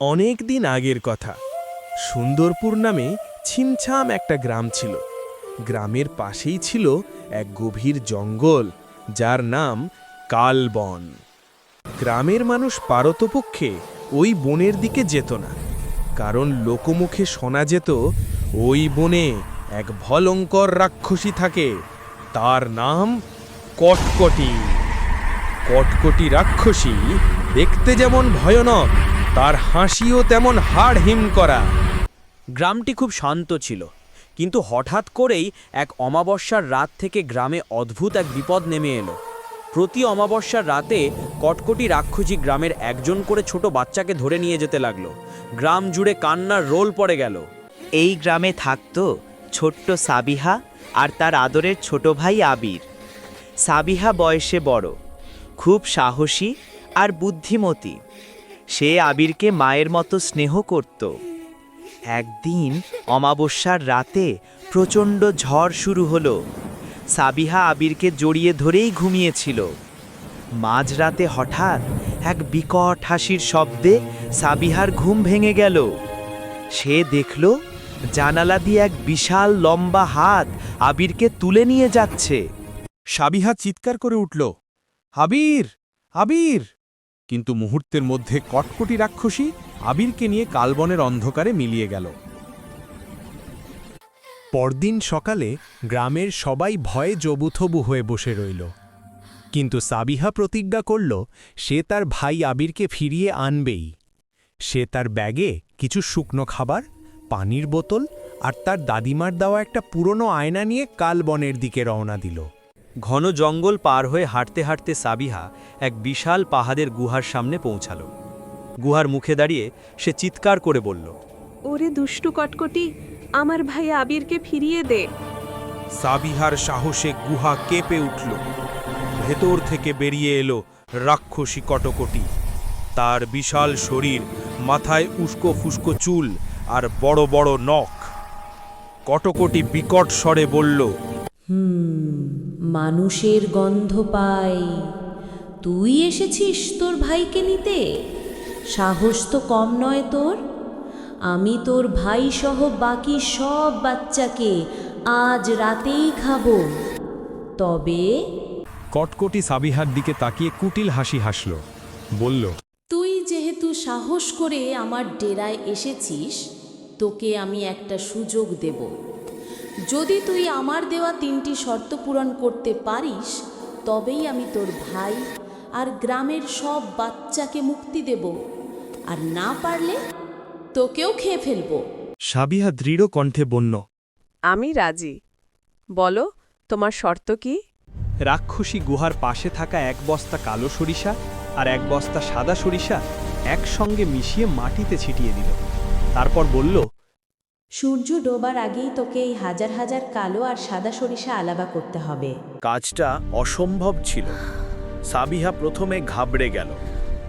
অনেক দিন আগের কথা। সুন্দরপুর নামে ছিমছাম একটা গ্রাম ছিল। গ্রামের পাশেই ছিল এক গভীর জঙ্গল, যার নাম কালবন। গ্রামের মানুষ পারতপক্ষে ওই বনের দিকে যেত না, কারণ লোকমুখে শোনা যেত, ওই বনে এক ভলঙ্কর রাক্ষসী থাকে, তার নাম কটকটি। কটকটি রাক্ষসী দেখতে যেমন ভয়ানক তার হাসিও তেমন হাড় হিম করা। গ্রামটি খুব শান্ত ছিল কিন্তু হঠাৎ করেই এক অমাবস্যার রাত থেকে গ্রামে অদ্ভুত এক বিপদ নেমে এলো। প্রতি অমাবস্যার রাতে কটকটি রাক্ষসী গ্রামের একজন করে ছোট বাচ্চাকে ধরে নিয়ে যেতে লাগল। গ্রাম জুড়ে কান্নার রোল পড়ে গেল। এই গ্রামে থাকতো ছোট্ট সাবিহা আর তার আদরের ছোট ভাই আবির। সাবিহা বয়সে বড় খুব সাহসী আর বুদ্ধিমতী। সে আবিরকে মায়ের মতো স্নেহ করত। একদিন অমাবস্যার রাতে প্রচণ্ড ঝড় শুরু হলো। সাবিহা আবিরকে জড়িয়ে ধরেই ঘুমিয়েছিল। মাঝরাতে হঠাৎ এক বিকট হাসির শব্দে সাবিহার ঘুম ভেঙে গেল। সে দেখল জানালা দিয়ে এক বিশাল লম্বা হাত আবিরকে তুলে নিয়ে যাচ্ছে। সাবিহা চিৎকার করে উঠল, আবির আবির! কিন্তু মুহূর্তের মধ্যে কটকটি রাক্ষসী আবিরকে নিয়ে কালবনের অন্ধকারে মিলিয়ে গেল। পরদিন সকালে গ্রামের সবাই ভয়ে জবুথবু হয়ে বসে রইল। কিন্তু সাবিহা প্রতিজ্ঞা করল, সে তার ভাই আবিরকে ফিরিয়ে আনবেই। সে তার ব্যাগে কিছু শুকনো খাবার, পানির বোতল আর তার দাদিমার দেওয়া একটা পুরনো আয়না নিয়ে কালবনের দিকে রওনা দিল। ঘন জঙ্গল পার হয়ে হাঁটতে হাঁটতে সাবিহা এক বিশাল পাহাড়ের গুহার সামনে পৌঁছালো। গুহার মুখে দাঁড়িয়ে সে চিৎকার করে বলল ওরে দুষ্টু কটকটি আমার ভাই আবিরকে ফিরিয়ে দে। সাবিহার সাহসে গুহা কেঁপে উঠল। ভেতর থেকে বেরিয়ে এলো রাক্ষসী কটকটি। তার বিশাল শরীর মাথায় উস্কো ফুস্কো চুল আর বড় বড় নখ। কটকটি বিকট স্বরে বলল মানুষের গন্ধ পাই। তুই এসেছিস তোর ভাইকে নিতে? সাহস তো কম নয় তোর? আমি তোর ভাই সহ বাকি সব বাচ্চাকে আজ রাতেই খাব। তবে কটকটি সাবিহার দিকে তাকিয়ে কুটিল হাসি হাসল বলল তুই যেহেতু সাহস করে আমার ডেরায় এসেছিস তোকে আমি একটা সুযোগ দেব। যদি তুই আমার দেওয়া তিনটি শর্ত পূরণ করতে পারিস তবেই আমি তোর ভাই আর গ্রামের সব বাচ্চাকে মুক্তি দেব। আর না পারলে তোকেও খেয়ে ফেলব। সাবিহা দৃঢ় কণ্ঠে বন্য আমি রাজি। বলো তোমার শর্ত কি? রাক্ষসী গুহার পাশে থাকা এক বস্তা কালো সরিষা আর এক বস্তা সাদা সরিষা একসঙ্গে মিশিয়ে মাটিতে ছিটিয়ে দিল। তারপর বলল সূর্য ডোবার আগেই তোকে এই হাজার হাজার কালো আর সাদা সরিষা আলাদা করতে হবে। কাজটা অসম্ভব ছিল। সাবিহা প্রথমে ঘাবড়ে গেল,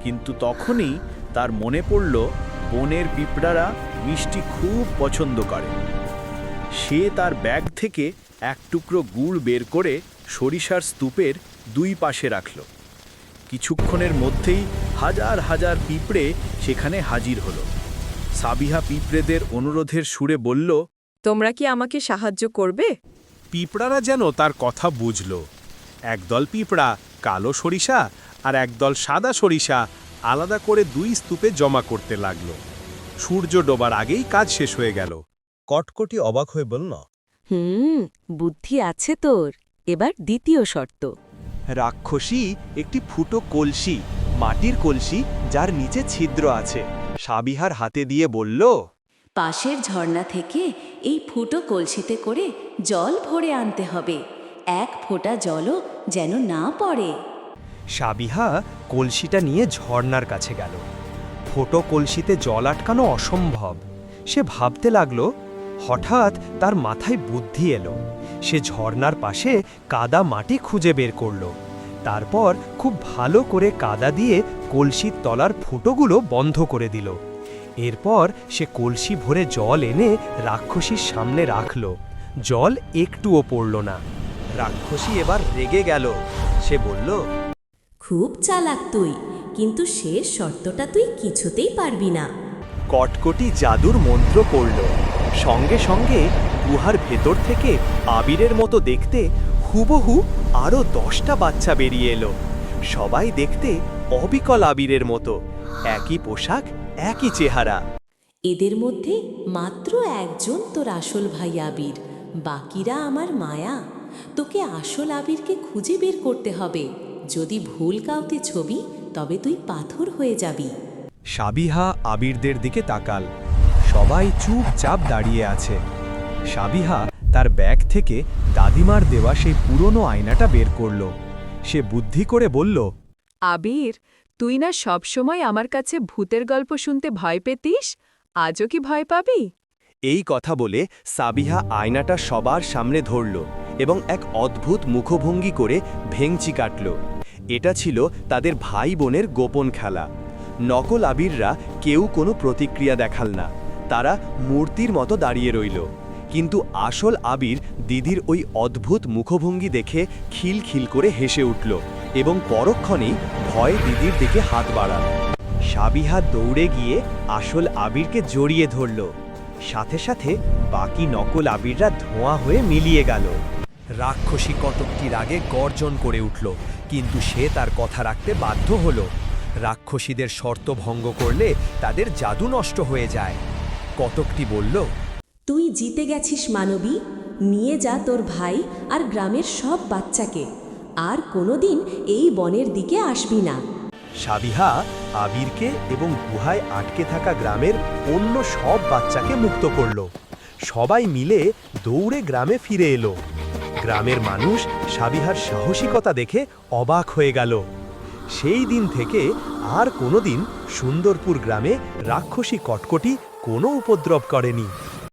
কিন্তু তখনই তার মনে পড়ল, বনের পিঁপড়ারা মিষ্টি খুব পছন্দ করে। সে তার ব্যাগ থেকে এক টুকরো গুড় বের করে সরিষার স্তূপের দুই পাশে রাখল। কিছুক্ষণের মধ্যেই হাজার হাজার পিঁপড়ে সেখানে হাজির হলো। সাবিহা পিঁপড়েদের অনুরোধের সুরে বলল তোমরা কি আমাকে সাহায্য করবে? পিঁপড়ারা যেন তার কথা বুঝল। একদল পিঁপড়া কালো সরিষা আর একদল সাদা সরিষা আলাদা করে দুই স্তূপে জমা করতে লাগল। সূর্য ডোবার আগেই কাজ শেষ হয়ে গেল। কটকটি অবাক হয়ে বলল হুম বুদ্ধি আছে তোর। এবার দ্বিতীয় শর্ত। রাক্ষসী একটি ফুটো কলসি মাটির কলসি যার নিচে ছিদ্র আছে। সাবিহার হাতে দিয়ে বলল পাশের ঝর্ণা থেকে এই ফুটো কলসিতে করে জল ভরে আনতে হবে। এক ফোঁটা জলও যেন না পড়ে। সাবিহা কলসিটা নিয়ে ঝর্ণার কাছে গেল। ফোটো কলসিতে জল আটকানো অসম্ভব। সে ভাবতে লাগল হঠাৎ তার মাথায় বুদ্ধি এলো। সে ঝর্ণার পাশে কাদা মাটি খুঁজে বের করল। তারপর খুব ভালো করে কাদা দিয়ে কলসির তলার ফুটোগুলো বন্ধ করে দিল। এরপর সে কলসি ভরে জল এনে রাক্ষসীর সামনে রাখল। জল একটুও পড়ল না। রাক্ষসী এবার রেগে গেল। সে বলল খুব চালাক তুই কিন্তু শেষ শর্তটা তুই কিছুতেই পারবি না। কটকটি জাদুর মন্ত্র পড়ল। সঙ্গে সঙ্গে গুহার ভেতর থেকে আবিরের মতো দেখতে হুবহু আরও দশটা বাচ্চা বেরিয়ে এলো। সবাই দেখতে অবিকল আবিরের মতো। একই পোশাক একই চেহারা। এদের মধ্যে মাত্র একজন তোর আসল ভাই আবির। বাকিরা আমার মায়া। তোকে আসল আবিরকে খুঁজে বের করতে হবে। যদি ভুল কাউতে ছবি তবে তুই পাথর হয়ে যাবি। সাবিহা আবিরদের দিকে তাকাল। সবাই চুপচাপ দাঁড়িয়ে আছে। সাবিহা তার ব্যাগ থেকে দাদিমার দেওয়া সেই পুরনো আয়নাটা বের করল। সে বুদ্ধি করে বলল আবির তুই না সবসময় আমার কাছে ভূতের গল্প শুনতে ভয় পেতিস? আজও কি ভয় পাবি? এই কথা বলে সাবিহা আয়নাটা সবার সামনে ধরল এবং এক অদ্ভুত মুখভঙ্গি করে ভেংচি কাটল। এটা ছিল তাদের ভাই বোনের গোপন খেলা। নকল আবিররা কেউ কোনো প্রতিক্রিয়া দেখাল না। তারা মূর্তির মতো দাঁড়িয়ে রইল। কিন্তু আসল আবির দিদির ওই অদ্ভুত মুখভঙ্গি দেখে খিলখিল করে হেসে উঠল এবং পরক্ষণেই ভয়ে দিদির দিকে হাত বাড়াল। সাবিহা দৌড়ে গিয়ে আসল আবিরকে জড়িয়ে ধরল। সাথে সাথে বাকি নকল আবিররা ধোঁয়া হয়ে মিলিয়ে গেল। রাক্ষসী কতকটির আগে গর্জন করে উঠল, কিন্তু সে তার কথা রাখতে বাধ্য হল। রাক্ষসীদের শর্ত ভঙ্গ করলে তাদের জাদু নষ্ট হয়ে যায়। কতকটি বলল তুই জিতে গেছিস, মানবী। নিয়ে যা তোর ভাই আর গ্রামের সব বাচ্চাকে। আর কোনোদিন এই বনের দিকে আসবি না। সাবিহা আবিরকে এবং গুহায় আটকে থাকা গ্রামের অন্য সব বাচ্চাকে মুক্ত করল। সবাই মিলে দৌড়ে গ্রামে ফিরে এলো। গ্রামের মানুষ সাবিহার সাহসিকতা দেখে অবাক হয়ে গেল। সেই দিন থেকে আর কোনোদিন সুন্দরপুর গ্রামে রাক্ষসী কটকটি কোনো উপদ্রব করেনি।